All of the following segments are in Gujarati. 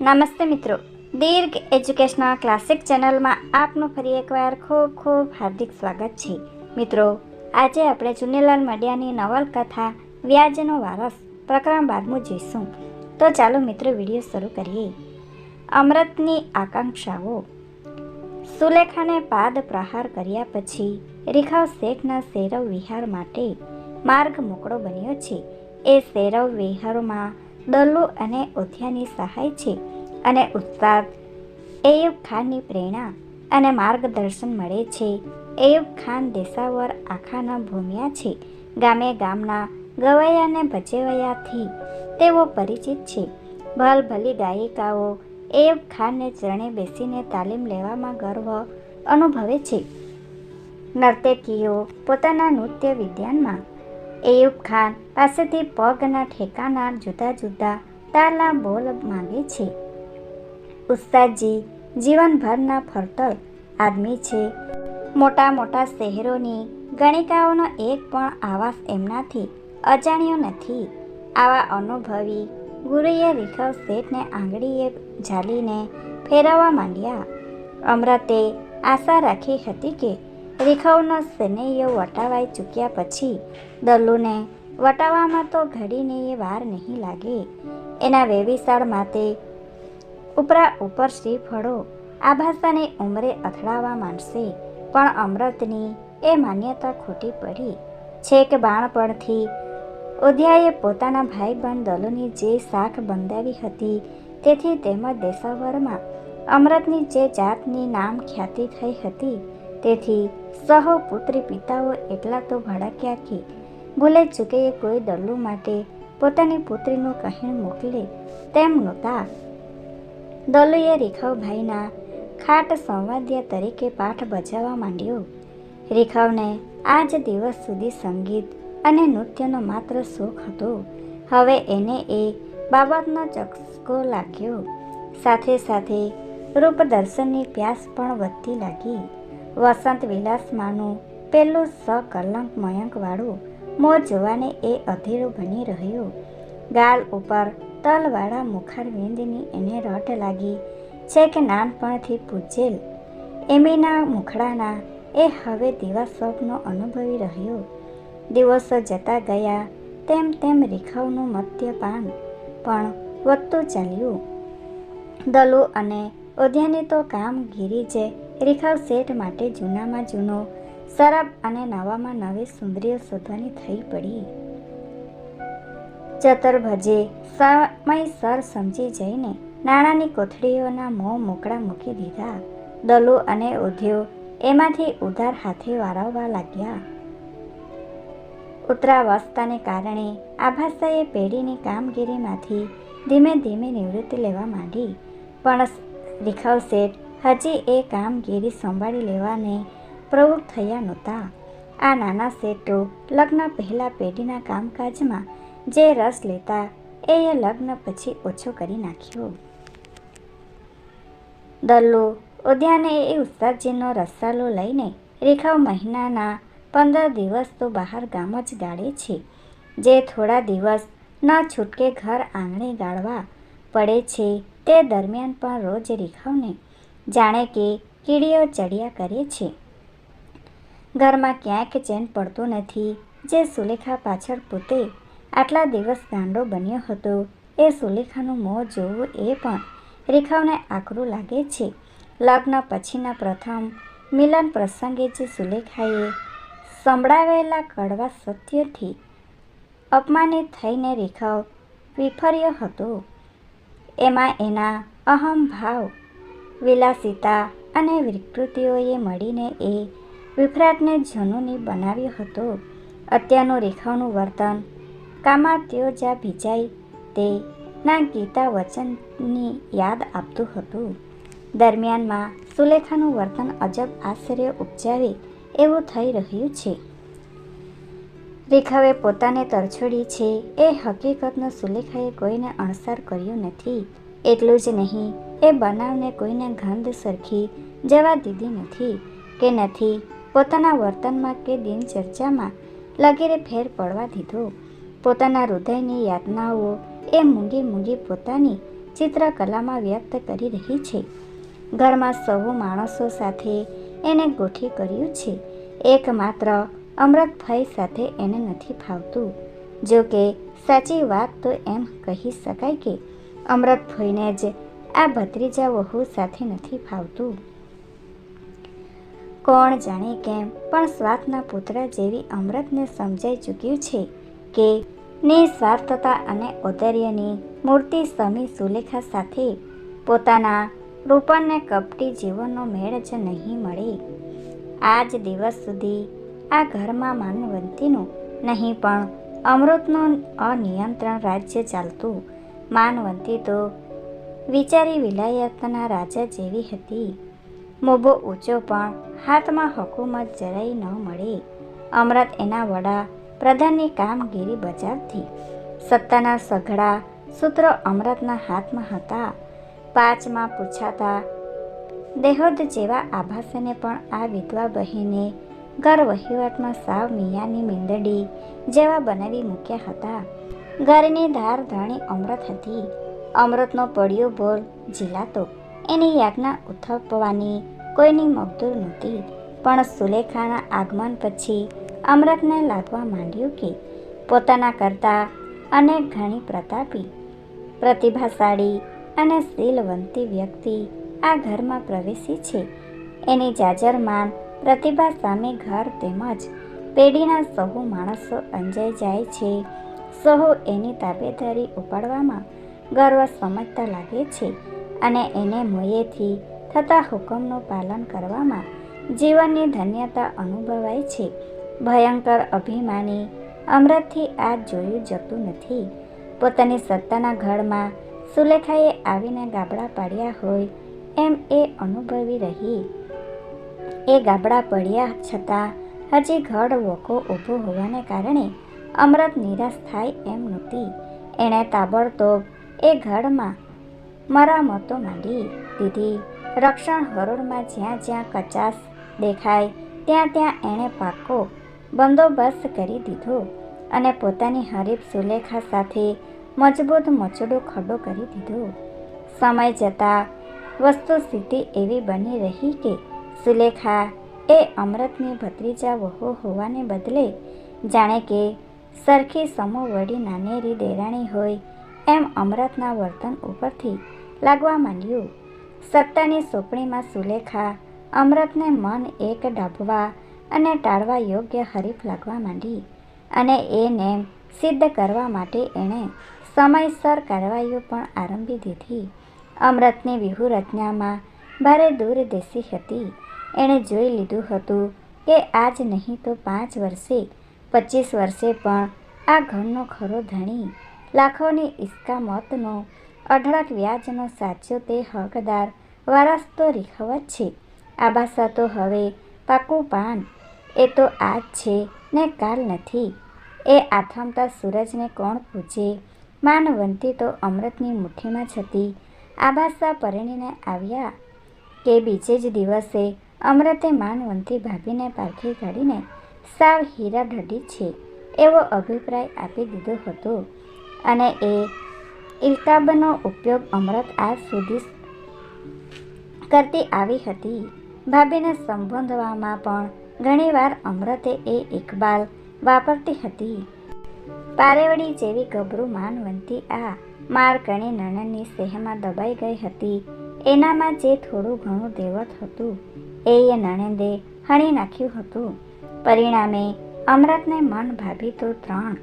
નમસ્તે મિત્રો. દીર્ઘ એજ્યુકેશનલ ક્લાસિક ચેનલમાં આપનું ફરી એકવાર ખૂબ ખૂબ હાર્દિક સ્વાગત છે. મિત્રો, આજે આપણે ચુનીલાલ મડિયાની નવલકથા વ્યાજનો વારસ પ્રકરણ બારમું જોઈશું. તો ચાલો મિત્રો વીડિયો શરૂ કરીએ. અમૃતની આકાંક્ષાઓ. સુલેખાને પાદ પ્રહાર કર્યા પછી રીખાવ શેઠના સેરવ વિહાર માટે માર્ગ મોકળો બન્યો છે. એ સેરવ વિહારમાં દલ્લુ અને ઓથિયાની સહાય છે. અને ઉસ્તાદ એયુબ ખાનની પ્રેરણા અને માર્ગદર્શન મળે છે. એયુબ ખાન દેશાવર આખાના ભૂમ્યા છે. ગામે ગામના ગવૈયા અને તેઓ પરિચિત છે. ભલભલી ગાયિકાઓ એયુબ ખાનને ચરણે બેસીને તાલીમ લેવામાં ગર્વ અનુભવે છે. નર્તકીઓ પોતાના નૃત્ય વિદ્યાનમાં એયુબ ખાન પાસેથી પગના ઠેકાના જુદા જુદા તાલા બોલ માંગે છે. ઉસ્તાદજી, જીવનભરના ફરતલ આદમી છે. મોટા મોટા શહેરોની ગણિકાઓનો એક પણ આવાસ એમનાથી અજાણ્યો નથી. આવા અનુભવી ગુરુએ રીખવ શેઠને આંગળીએ ઝાલીને ફેરવવા માંડ્યા. અમરતે આશા રાખી હતી કે રીખવનો સ્નેહીઓ વટાવાઈ ચૂક્યા પછી દલ્લુને વટાવવામાં તો ઘડીને એ વાર નહીં લાગે. એના વેવિશાળ માટે ઉપરા ઉપર શ્રીફળો આ ભાષાની ઉંમરે અથડાવા માંડશે. પણ અમૃતની એ માન્યતા ખોટી પડી. છેક બાણપણથી ઉધ્યાએ પોતાના ભાઈ બહેન દલોની જે શાખ બંધાવી હતી તેથી તેમજ દેશાવરમાં અમૃતની જે જાતની નામ ખ્યાતિ થઈ હતી તેથી સહો પુત્રી પિતાઓ એટલા તો ભડક્યા કે ભૂલે ચૂકે કોઈ દલ્લુ માટે પોતાની પુત્રીનું કહીણ મોકલે તેમ નહોતા. દલુએ રેખાવભાઈના ખાટ સંવાદ્ય તરીકે પાઠ બજાવવા માંડ્યો. રેખાવને આજ દિવસ સુધી સંગીત અને નૃત્યનો માત્ર શોખ હતો. હવે એને એ બાબતનો ચકસકો લાગ્યો. સાથે સાથે રૂપદર્શનની પ્યાસ પણ વધતી લાગી. વસંત વિલાસમાંનું પેલું સકલંક મયંકવાળું મોં જોવાને એ અધીરું બની રહ્યો. ગાલ ઉપર તલવાળા મુખારવિંદની એને રટ લાગી. છે કે નાનપણથી પૂજેલ. એમીના મુખડાના એ હવે દીવા સ્વપ્નો અનુભવી રહ્યો. દિવસો જતા ગયા, તેમ તેમ રેખાઓનું મદ્યપાન પણ વધતું ચાલ્યું. દલુ અને ઉદ્યાની તો કામગીરી જે રેખાવ શેઠ માટે જૂનામાં જૂનો, શરાબ અને નવામાં નવી સુંદરીઓ શોધવાની થઈ પડી. ચતરભજે સમયસર સમજી જઈને નાણાંની કોથળીઓના મોં મોકળા મૂકી દીધા. દલુ અને ઉધ્યો એમાંથી ઉધાર હાથે વારવવા લાગ્યા. ઉત્તરાવસ્થાને કારણે આભાસાએ પેઢીની કામગીરીમાંથી ધીમે ધીમે નિવૃત્તિ લેવા માંડી. પણ રેખાવ શેઠ હજી એ કામગીરી સંભાળી લેવાને પ્રવૃત્ત થયા નહોતા. આ નાના શેઠો લગ્ન પહેલાં પેઢીના કામકાજમાં જે રસ લેતા એ લગ્ન પછી ઓછો કરી નાખ્યો. દલ્લો ઉદ્યાને એ ઉસ્તાદજીનો રસાલો લઈને રેખાવ મહિનાના પંદર દિવસ તો બહાર ગામ જ ગાળે છે. જે થોડા દિવસ ન છૂટકે ઘર આંગણે ગાળવા પડે છે તે દરમિયાન પણ રોજ રેખાવને જાણે કે કીડીઓ ચડિયા કરે છે. ઘરમાં ક્યાંક ચેન પડતો નથી, જે સુલેખા પાછળ પોતે આટલા દિવસ ગાંડો બન્યો હતો. એ સુલેખાનું મોં જોવું એ પણ રેખાવને આકરું લાગે છે. લગ્ન પછીના પ્રથમ મિલન પ્રસંગે જે સુલેખાએ સંભળાવેલા કડવા સત્યથી અપમાનિત થઈને રેખાવ વિફર્યો હતો. એમાં એના અહમભાવ વિલાસિતા અને વિકૃતિઓએ મળીને એ વિફરાટને જનુની બનાવ્યો હતો. અત્યારનું રેખાઓનું વર્તન કામાત્યો જ્યાં ભીજાય તે ના ગીતા વચનની યાદ આપતું હતું. દરમિયાનમાં સુલેખાનું વર્તન અજબ આશ્ચર્ય ઉપજાવે એવું થઈ રહ્યું છે. રેખાવે પોતાને તરછોડી છે. એ હકીકતનો સુલેખાએ કોઈને અણસાર કર્યો નથી. એટલું જ નહીં, એ બનાવને કોઈને ગંધ સરખી જવા દીધી નથી કે નથી. પોતાના વર્તનમાં કે દિનચર્ચામાં લગીરે ફેર પડવા દીધો. પોતાના હૃદયની યાતનાઓ એ મૂંગી મૂંગી પોતાની ચિત્રકલામાં વ્યક્ત કરી રહી છે. ઘરમાં સૌ માણસો સાથે એને ગોઠી કર્યું છે. એકમાત્ર અમૃતભાઈ સાથે એને નથી ફાવતું. જો કે સાચી વાત તો એમ કહી શકાય કે અમૃતભાઈને જ આ ભત્રીજા વહુ સાથે નથી ફાવતું. કોણ જાણે કેમ પણ સ્વાર્થના પુત્ર જેવી અમૃતને સમજાઈ ચૂક્યું છે. કે નિસ્વાર્થતા અને ઔદર્યની મૂર્તિ સમી સુલેખા સાથે પોતાના રૂપણને કપટી જીવનનો મેળ જ નહીં મળે. આજ દિવસ સુધી આ ઘરમાં માનવંતીનું નહીં પણ અમૃતનું અનિયંત્રણ રાજ્ય ચાલતું. માનવંતી તો વિચારી વિલાયતના રાજા જેવી હતી. મોભો ઊંચો પણ હાથમાં હકુમત જરાય ન મળે. અમૃત એના વડા પ્રધાનની કામગીરી બજાવતી સત્તાના સઘળા સૂત્રો અમરતના હાથમાં હતા. પાંચમાં પૂછાતા, દેહોદ જેવા આભાસને પણ આ વિધવા બહેને ઘર વહીવટમાં સાવ મિયાની મીંદડી જેવા બનાવી મૂક્યા હતા. ઘરની ધાર ધાણી અમૃત હતી. અમૃતનો પડ્યો બોલ ઝીલાતો. એની યાજ્ઞા ઉથપવાની કોઈની મગદૂર નહોતી. પણ સુલેખાના આગમન પછી અમૃતને લાગવા માંડ્યું કે પોતાના કરતાં અનેક ઘણી પ્રતાપી, પ્રતિભાશાળી અને શીલવંતી વ્યક્તિ આ ઘરમાં પ્રવેશી છે. એની જાજરમાન પ્રતિભા સામે ઘર તેમજ પેઢીના સહુ માણસો અંજાઈ જાય છે. સહુ એની તાબેદારી ઉપાડવામાં ગર્વ સમજતા લાગે છે અને એને મોયેથી થતા હુકમનું પાલન કરવામાં જીવનની ધન્યતા અનુભવાય છે. ભયંકર અભિમાની અમૃતથી આ જોયું જતું નથી. પોતાની સત્તાના ઘરમાં સુલેખાએ આવીને ગાબડા પાડ્યા હોય એમ એ અનુભવી રહી. એ ગાબડા પડ્યા છતાં હજી ઘડ વોકો ઊભો હોવાને કારણે અમૃત નિરાશ થાય એમ નહોતી. એણે તાબડતોબ એ ઘડમાં મરામતો માંડી. દીધી રક્ષણ હરોળમાં જ્યાં જ્યાં કચાસ દેખાય, ત્યાં ત્યાં એણે પાકો બંદોબસ્ત કરી દીધો અને પોતાની હરીફ સુલેખા સાથે મજબૂત મચડો ખડો કરી દીધો. સમય જતાં વસ્તુ સ્થિતિ એવી બની રહી કે સુલેખા એ અમૃતની ભત્રીજા વહુ હોવાને બદલે જાણે કે સરખી સમોવડી નાનેરી દેરાણી હોય એમ અમૃતના વર્તન ઉપરથી લાગવા માંડ્યું. સત્તાની સોંપણીમાં સુલેખા અમૃતને મન એક ડાભવા અને ટાળવા યોગ્ય હરીફ લાગવા માંડી અને એ નેમ સિદ્ધ કરવા માટે એણે સમયસર કાર્યવાહીઓ પણ આરંભી દીધી. અમૃતની વ્યૂહરચનામાં ભારે દૂરદેશી હતી. એણે જોઈ લીધું હતું કે આજ નહીં તો પાંચ વર્ષે, પચીસ વર્ષે પણ આ ઘરનો ખરો ધણી. લાખોની ઇસ્કામતનો અઢળક વ્યાજનો સાચો તે હકદાર વારસ તો રીખવત છે. આબાસા તો હવે પાકું પાન એ તો આજ છે ને કાલ નથી. એ આથમતા સૂરજને કોણ પૂજે માનવંતી તો અમૃતની મુઠ્ઠીમાં જ હતી. આબાસા પરિણીને આવ્યા કે બીજે જ દિવસે અમૃતે માનવંતી ભાભીને પારખી કાઢીને સાવ હીરા ઢડી છે એવો અભિપ્રાય આપી દીધો હતો. અને એ ઇલકાબનો ઉપયોગ અમૃત આજ સુધી કરતી આવી હતી. ભાભીને સંબોધવામાં પણ ઘણીવાર અમૃતે એ ઇકબાલ વાપરતી હતી. પારેવડી જેવી ગભરું માનવંતી આ મારકણી નણંદની સેહમાં દબાઈ ગઈ હતી. એનામાં જે થોડું ઘણું દેવત હતું, એ એ નણંદે હણી નાખ્યું હતું. પરિણામે અમૃતને મન ભાભી તો ત્રણ,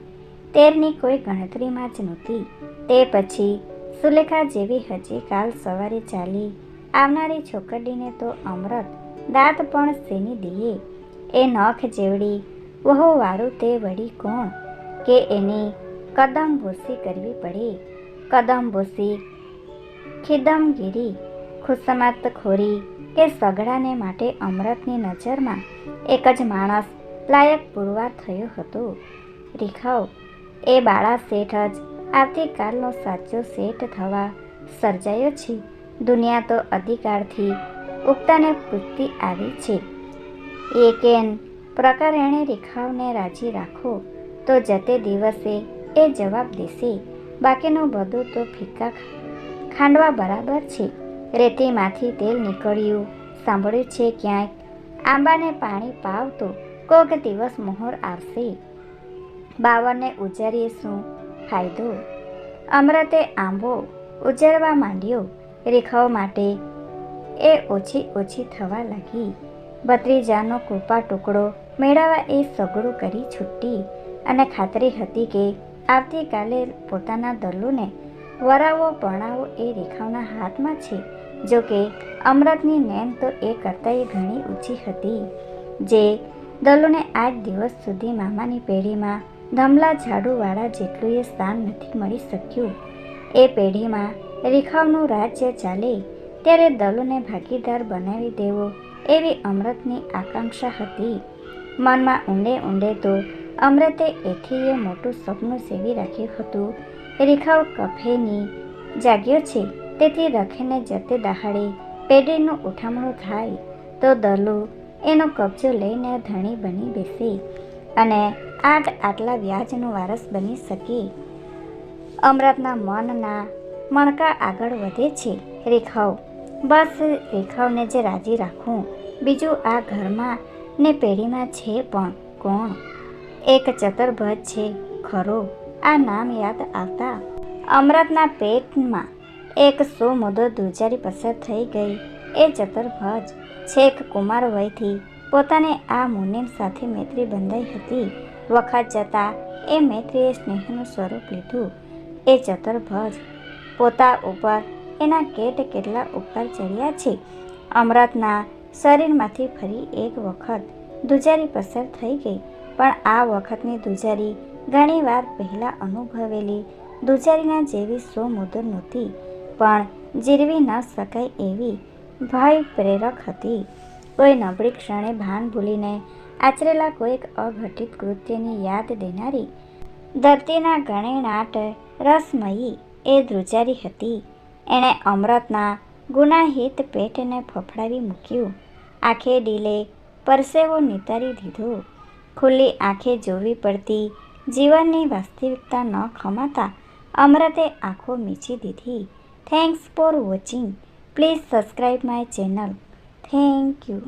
તેરની કોઈ ગણતરીમાં જ નહોતી. તે પછી સુલેખા જેવી હજી કાલ સવારે ચાલી આવનારી છોકરીને તો અમૃત દાંત પણ સેની દીએ? એ નખ જેવડી. વહુવાળું તે વળી કોણ? કે એની કદમ ભૂસી કરવી પડે. કદમ ભૂસી, ખિદમગીરી ખુસમત ખોરી કે સગડાને માટે અમૃતની નજરમાં એક જ માણસ લાયક પુરવાર થયો હતો. રીખાવ એ બાળા શેઠ જ આવતીકાલનો સાચો શેઠ થવા સર્જાયો છે. દુનિયા તો અધિકારથી ઉગતાને પૂછતી આવી છે. એ કેન પ્રકારેણે રેખાવને રાજી રાખો, તો જતે દિવસે એ જવાબ દેશે, બાકીનું બધું તો ફીકા ખાંડવા બરાબર છે. રેતીમાંથી તેલ નીકળ્યું, સાંભળ્યું છે ક્યાંક, આંબાને પાણી પાવતો કોક દિવસ મોહર આવશે. બાવરને ઉજારીએ શું ફાયદો અમરતે આંબો ઉજરવા માંડ્યો, રેખાઓ માટે એ ઓછી ઓછી થવા લાગી. ભત્રીજાનો કૃપા ટુકડો મેળવવા એ સગડું કરી છૂટી અને ખાતરી હતી કે આવતીકાલે પોતાના દલ્લુને વરાવો, પણાવો એ રેખાઓના હાથમાં છે. જો કે અમૃતની નેમ તો એ કરતાં ઘણી ઊંચી હતી, જે દલ્લુને આજ દિવસ સુધી મામાની પેઢીમાં ધમલા ઝાડુવાળા જેટલું એ સ્થાન નથી મળી શક્યું. એ પેઢીમાં રેખાઓનું રાજ્ય ચાલે, ત્યારે દલુને ભાગીદાર બનાવી દેવો એવી અમૃતની આકાંક્ષા હતી. મનમાં ઊંડે ઊંડે તો અમૃતે એથી એ મોટું સપનું સેવી રાખ્યું હતું. રેખાઓ કફેની જાગ્યો છે, તેથી રખીને જતે દહાડે પેઢીનું ઉઠામણું થાય તો દલુ એનો કબજો લઈને ધણી બની બેસે અને આઠ આટલા વ્યાજનો વારસ બની શકે. અમૃતના મનના મણકા આગળ વધે છે. રેખાઓ, બસ રેખાઓને જે રાજી રાખું બીજું આ ઘરમાં ને પેઢીમાં છે પણ કોણ? એક ચતરભજ છે, ખરો, આ નામ યાદ આવતા? અમરતના પેટમાં એક સો મુદો દુજારી પસાર થઈ ગઈ. એ ચતરભજ છેક કુમાર વયથી પોતાને આ મુનિમ સાથે મૈત્રી બંધાઈ હતી. વખત જતાં એ મૈત્રીએ સ્નેહનું સ્વરૂપ લીધું. એ ચતરભજ પોતા ઉપર એના કેટ કેટલા ઉપકાર ચડ્યા છે? અમૃતના શરીરમાંથી ફરી એક વખત દુજારી પસાર થઈ ગઈ. પણ આ વખતની દુજારી ઘણીવાર પહેલાં અનુભવેલી દુજારીના જેવી સોમુદર નહોતી. પણ જીરવી ન શકાય એવી ભય પ્રેરક હતી. કોઈ નબળી ક્ષણે ભાન ભૂલીને આચરેલા કોઈક અઘટિત કૃત્યની યાદ દેનારી ધરતીના ગણેનાટ રસમયી એ ધ્રુજારી હતી. એણે અમૃતના ગુનાહિત પેટને ફફડાવી મૂક્યું. આંખે ડીલે, પરસેવો નિતારી દીધો. ખુલ્લી આંખે જોવી પડતી, જીવનની વાસ્તવિકતા ન ખમાતા અમૃતે આંખો મીચી દીધી. Thanks for watching please subscribe my channel thank you